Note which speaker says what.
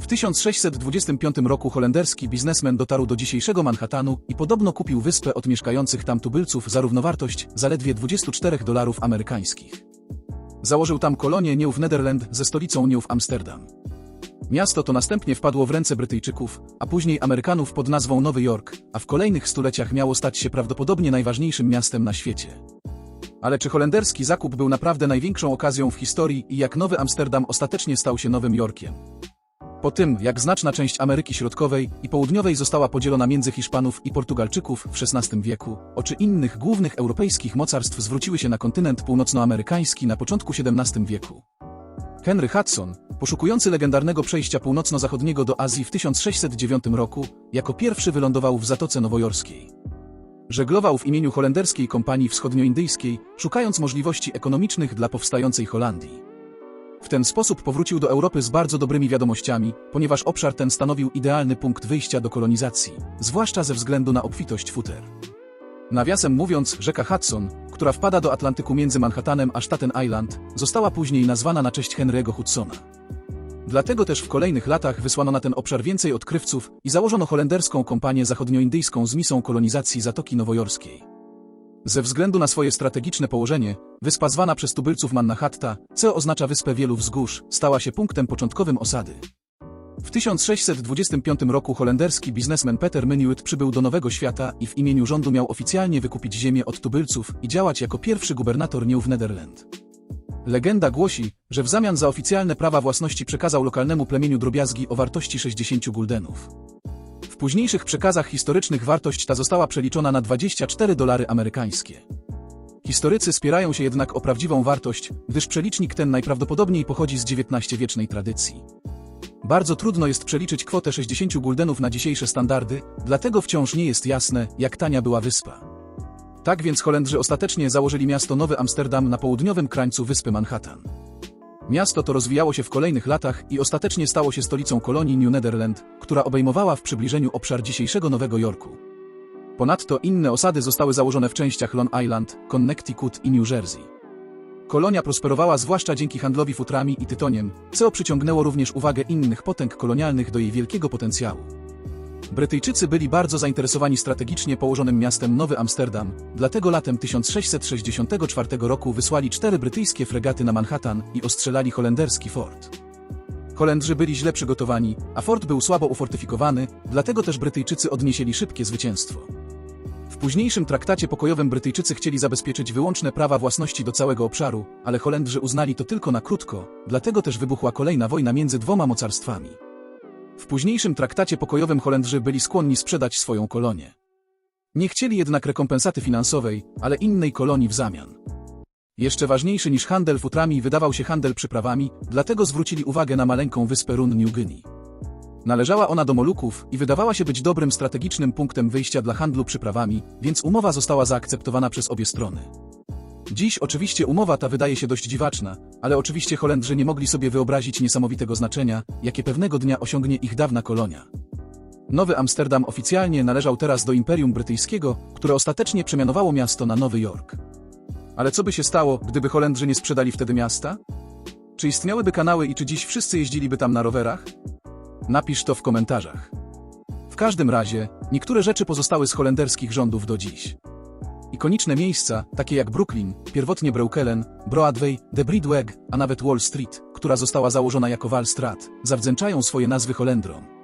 Speaker 1: W 1625 roku holenderski biznesmen dotarł do dzisiejszego Manhattanu i podobno kupił wyspę od mieszkających tam tubylców za równowartość zaledwie 24 dolarów amerykańskich. Założył tam kolonię Nieuw Nederland ze stolicą Nieuw Amsterdam. Miasto to następnie wpadło w ręce Brytyjczyków, a później Amerykanów pod nazwą Nowy Jork, a w kolejnych stuleciach miało stać się prawdopodobnie najważniejszym miastem na świecie. Ale czy holenderski zakup był naprawdę największą okazją w historii i jak Nowy Amsterdam ostatecznie stał się Nowym Jorkiem? Po tym, jak znaczna część Ameryki Środkowej i Południowej została podzielona między Hiszpanów i Portugalczyków w XVI wieku, oczy innych głównych europejskich mocarstw zwróciły się na kontynent północnoamerykański na początku XVII wieku. Henry Hudson, poszukujący legendarnego przejścia północno-zachodniego do Azji w 1609 roku, jako pierwszy wylądował w Zatoce Nowojorskiej. Żeglował w imieniu holenderskiej kompanii wschodnioindyjskiej, szukając możliwości ekonomicznych dla powstającej Holandii. W ten sposób powrócił do Europy z bardzo dobrymi wiadomościami, ponieważ obszar ten stanowił idealny punkt wyjścia do kolonizacji, zwłaszcza ze względu na obfitość futer. Nawiasem mówiąc, rzeka Hudson, która wpada do Atlantyku między Manhattanem a Staten Island, została później nazwana na cześć Henry'ego Hudsona. Dlatego też w kolejnych latach wysłano na ten obszar więcej odkrywców i założono holenderską kompanię zachodnioindyjską z misją kolonizacji Zatoki Nowojorskiej. Ze względu na swoje strategiczne położenie, wyspa zwana przez tubylców Mannahatta, co oznacza wyspę wielu wzgórz, stała się punktem początkowym osady. W 1625 roku holenderski biznesmen Peter Minuit przybył do Nowego Świata i w imieniu rządu miał oficjalnie wykupić ziemię od tubylców i działać jako pierwszy gubernator Nieuw Nederland. Legenda głosi, że w zamian za oficjalne prawa własności przekazał lokalnemu plemieniu drobiazgi o wartości 60 guldenów. Późniejszych przekazach historycznych wartość ta została przeliczona na 24 dolary amerykańskie. Historycy spierają się jednak o prawdziwą wartość, gdyż przelicznik ten najprawdopodobniej pochodzi z XIX-wiecznej tradycji. Bardzo trudno jest przeliczyć kwotę 60 guldenów na dzisiejsze standardy, dlatego wciąż nie jest jasne, jak tania była wyspa. Tak więc Holendrzy ostatecznie założyli miasto Nowy Amsterdam na południowym krańcu wyspy Manhattan. Miasto to rozwijało się w kolejnych latach i ostatecznie stało się stolicą kolonii New Nederland, która obejmowała w przybliżeniu obszar dzisiejszego Nowego Jorku. Ponadto inne osady zostały założone w częściach Long Island, Connecticut i New Jersey. Kolonia prosperowała zwłaszcza dzięki handlowi futrami i tytoniem, co przyciągnęło również uwagę innych potęg kolonialnych do jej wielkiego potencjału. Brytyjczycy byli bardzo zainteresowani strategicznie położonym miastem Nowy Amsterdam, dlatego latem 1664 roku wysłali cztery brytyjskie fregaty na Manhattan i ostrzelali holenderski fort. Holendrzy byli źle przygotowani, a fort był słabo ufortyfikowany, dlatego też Brytyjczycy odnieśli szybkie zwycięstwo. W późniejszym traktacie pokojowym Brytyjczycy chcieli zabezpieczyć wyłączne prawa własności do całego obszaru, ale Holendrzy uznali to tylko na krótko, dlatego też wybuchła kolejna wojna między dwoma mocarstwami. W późniejszym traktacie pokojowym Holendrzy byli skłonni sprzedać swoją kolonię. Nie chcieli jednak rekompensaty finansowej, ale innej kolonii w zamian. Jeszcze ważniejszy niż handel futrami wydawał się handel przyprawami, dlatego zwrócili uwagę na maleńką wyspę Run New Guinea. Należała ona do Moluków i wydawała się być dobrym strategicznym punktem wyjścia dla handlu przyprawami, więc umowa została zaakceptowana przez obie strony. Dziś oczywiście umowa ta wydaje się dość dziwaczna, ale oczywiście Holendrzy nie mogli sobie wyobrazić niesamowitego znaczenia, jakie pewnego dnia osiągnie ich dawna kolonia. Nowy Amsterdam oficjalnie należał teraz do Imperium Brytyjskiego, które ostatecznie przemianowało miasto na Nowy Jork. Ale co by się stało, gdyby Holendrzy nie sprzedali wtedy miasta? Czy istniałyby kanały i czy dziś wszyscy jeździliby tam na rowerach? Napisz to w komentarzach. W każdym razie, niektóre rzeczy pozostały z holenderskich rządów do dziś. Ikoniczne miejsca, takie jak Brooklyn, pierwotnie Breukelen, Broadway, The Bridweg, a nawet Wall Street, która została założona jako Wall Street, zawdzięczają swoje nazwy Holendrom.